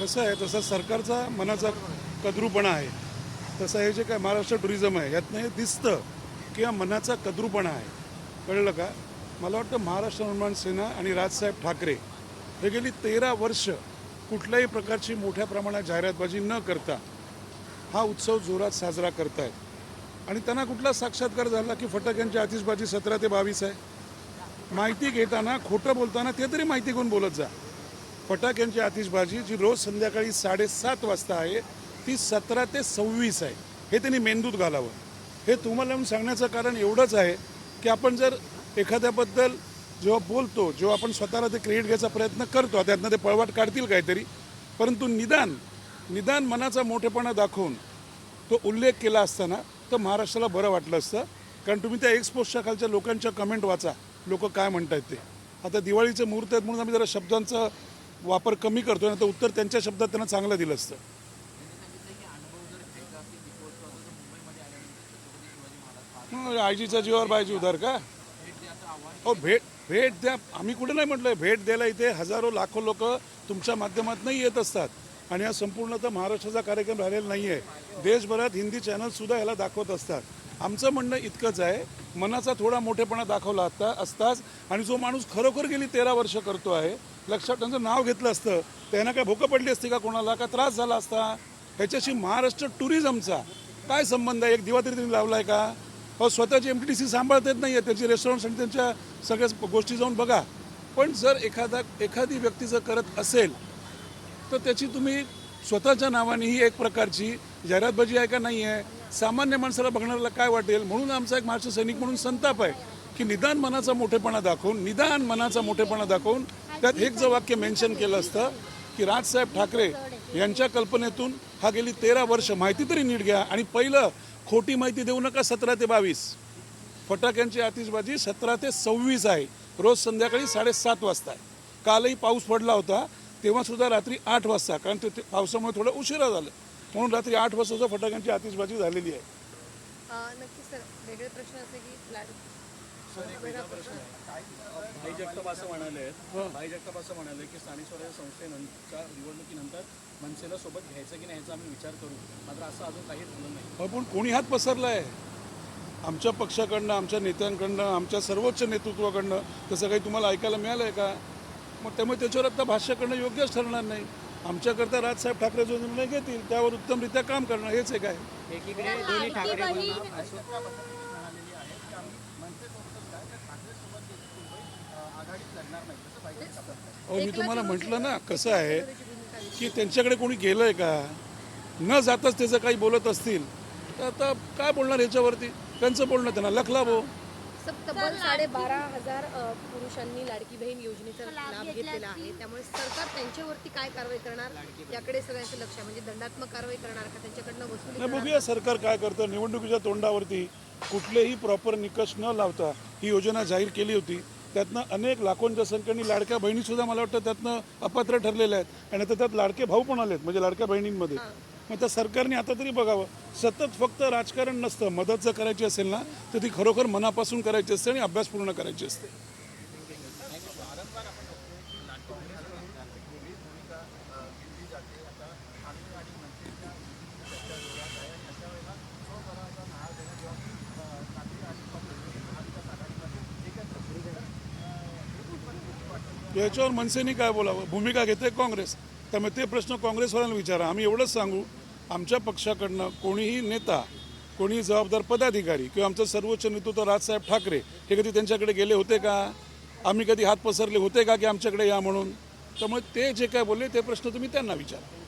कसं आहे तसा सरकारचा मनाचा कद्रूपणा आहे. तसं हे जे काय महाराष्ट्र टुरिझम आहे यातनं हे दिसतं की मनाचा कद्रूपणा आहे. कळलं का? मला वाटतं महाराष्ट्र निर्माण सेना आणि राजसाहेब ठाकरे हे गेली तेरा वर्ष कुठल्याही प्रकारची मोठ्या प्रमाणात जाहिरातबाजी न करता हा उत्सव जोरात साजरा करतायत. आणि त्यांना कुठला साक्षात्कार झाला की फटक यांची आतिषबाजी सतरा ते बावीस आहे? माहिती घेताना खोटं बोलताना ते तरी माहिती घेऊन बोलत जा. फटाक्यांची आतिषबाजी जी रोज संध्याकाळी साडेसात वाजता आहे ती सतरा ते सव्वीस आहे. हे त्यांनी मेंदूत घालावं. हे तुम्हाला येऊन सांगण्याचं कारण एवढंच आहे की आपण जर एखाद्याबद्दल जेव्हा बोलतो जेव्हा आपण स्वतःला ते क्रेडिट घ्यायचा प्रयत्न करतो त्यातनं ते पळवाट काढतील काहीतरी. परंतु निदान निदान मनाचा मोठेपणा दाखवून तो उल्लेख केला असताना तर महाराष्ट्राला बरं वाटलं असतं. कारण तुम्ही त्या एक्सपोजच्या खालच्या लोकांच्या कमेंट वाचा. लोक काय म्हणत आहेत ते. आता दिवाळीचं मुहूर्त आहेत म्हणून आम्ही जरा शब्दांचं वापर कमी करतो ना तर उत्तर त्यांच्या शब्दात त्यांना चांगलं दिलं असतं. आयजीच्या जीवावर बायजी उधार का? हो भेट भेट द्या. आम्ही कुठे नाही म्हटलंय भेट द्यायला इथे हजारो लाखो लोक तुमच्या माध्यमातून येत असतात. आणि हा संपूर्ण तर महाराष्ट्राचा कार्यक्रम राहिलेला नाही आहे देशभरात हिंदी चॅनल सुद्धा याला दाखवत असतात. आमचं म्हणणं इतकंच आहे. मनाचा थोडा मोठेपणा दाखवला असता असताच आणि जो माणूस खरोखर गेली तेरा वर्ष करतो आहे लक्षात त्यांचं नाव घेतलं असतं. त्यांना काय भोकं पडली असती का कोणाला? का त्रास झाला असता? ह्याच्याशी महाराष्ट्र टुरिझमचा काय संबंध आहे? एक दिवा तरी तुम्ही लावलाय का? अहो स्वतःची एम टी डी सी सांभाळता येत नाही आहे त्याची रेस्टॉरंट्स आणि त्यांच्या सगळ्या गोष्टी जाऊन बघा. पण जर एखादा एखादी व्यक्ती जर करत असेल तर त्याची तुम्ही स्वतःच्या नावाने ही एक प्रकारची जाहिरातबाजी आहे का नाही आहे सामान्य माणसाला बघणाऱ्याला काय वाटेल? म्हणून आमचा एक महाराष्ट्र सैनिक म्हणून संताप आहे की निदान मनाचा मोठेपणा दाखवून निदान मनाचा मोठेपणा दाखवून त्यात एक जर वाक्य मेन्शन केलं असतं की राजसाहेब ठाकरे यांच्या कल्पनेतून हा गेली तेरा वर्ष माहिती तरी नीट घ्या आणि पहिलं खोटी माहिती देऊ नका सतरा ते बावीस. फटाक्यांची आतिषबाजी सतरा ते सव्वीस आहे. रोज संध्याकाळी साडेसात वाजता आहे. कालही पाऊस पडला होता तेव्हा सुद्धा रात्री आठ वाजता कारण ते ते पावसामुळे थोडं उशिरा झालं. म्हणून रात्री आठ वाजता सुद्धा फटाक्यांची आतिषबाजी झालेली आहे. अं, नक्कीच सर वेगळे प्रश्न असे की लाड भाई जगताप असं म्हणाले भाई जगताप असं म्हणाले की स्थानिक स्वराज्य संस्थेनंतर निवडणुकीनंतर मनसेला सोबत घ्यायचं की नाही याचा आम्ही विचार करू. मात्र असं अजून काही झालं नाही. पण कोणी हात पसरला आहे आमच्या पक्षाकडनं आमच्या नेत्यांकडनं आमच्या सर्वोच्च नेतृत्वाकडनं तसं काही तुम्हाला ऐकायला मिळालं आहे का? मग त्यामुळे त्याच्यावर आता भाष्य करणं योग्यच ठरणार नाही. आमच्याकरता राजसाहेब ठाकरे जो निर्णय घेतील त्यावर उत्तमरित्या काम करणं हेच एक आहे. एकीकडे दोन्ही ठाकरे अहो मी तुम्हाला म्हटलं ना कसं आहे की त्यांच्याकडे कोणी गेलंय का? न जाताच त्याचं काही बोलत असतील तर आता काय बोलणार याच्यावरती? त्यांचं बोलणं त्यांना लखलावो सब तब्बल साडेबारा हजार अं, पुरुषांनी लाडकी बहीण योजनेचा लाभ घेतलेला आहे. त्यामुळे सरकार त्यांच्यावरती काय कारवाई करणार याकडे सगळ्यांचं लक्ष आहे. म्हणजे दंडात्मक कारवाई करणार का? त्यांच्याकडनं वसुली नाही करणार? बघूया सरकार काय करतं. निवडणुकीच्या तोंडावरती कुठलेही प्रॉपर निकष न लावता ही योजना जाहीर केली होती. त्यातनं अनेक लाखोंच्या संख्येने लाडक्या बहिणी सुद्धा मला वाटतं त्यातनं अपात्र ठरलेल्या आहेत. आणि आता त्यात लाडके भाऊ पण आलेत म्हणजे लाडक्या बहिणींमध्ये. मग त्या सरकारने आता तरी बघावं. सतत फक्त राजकारण नसतं. मदत जर करायची असेल ना तर ती खरोखर मनापासून करायची असते आणि अभ्यास पूर्ण करायची असते. याच्यावर मनसेनी काय बोलावं? भूमिका घेते काँग्रेस. त्यामुळे ते प्रश्न काँग्रेसवाल्यांना विचारा. आम्ही एवढंच सांगू आमच्या पक्षाकडनं कोणीही नेता कोणी जबाबदार पदाधिकारी किंवा आमचं सर्वोच्च नेतृत्व राजसाहेब ठाकरे हे कधी त्यांच्याकडे गेले होते का? आम्ही कधी हात पसरले होते का की आमच्याकडे या म्हणून? त्यामुळे ते जे काय बोलले ते प्रश्न तुम्ही त्यांना विचारा.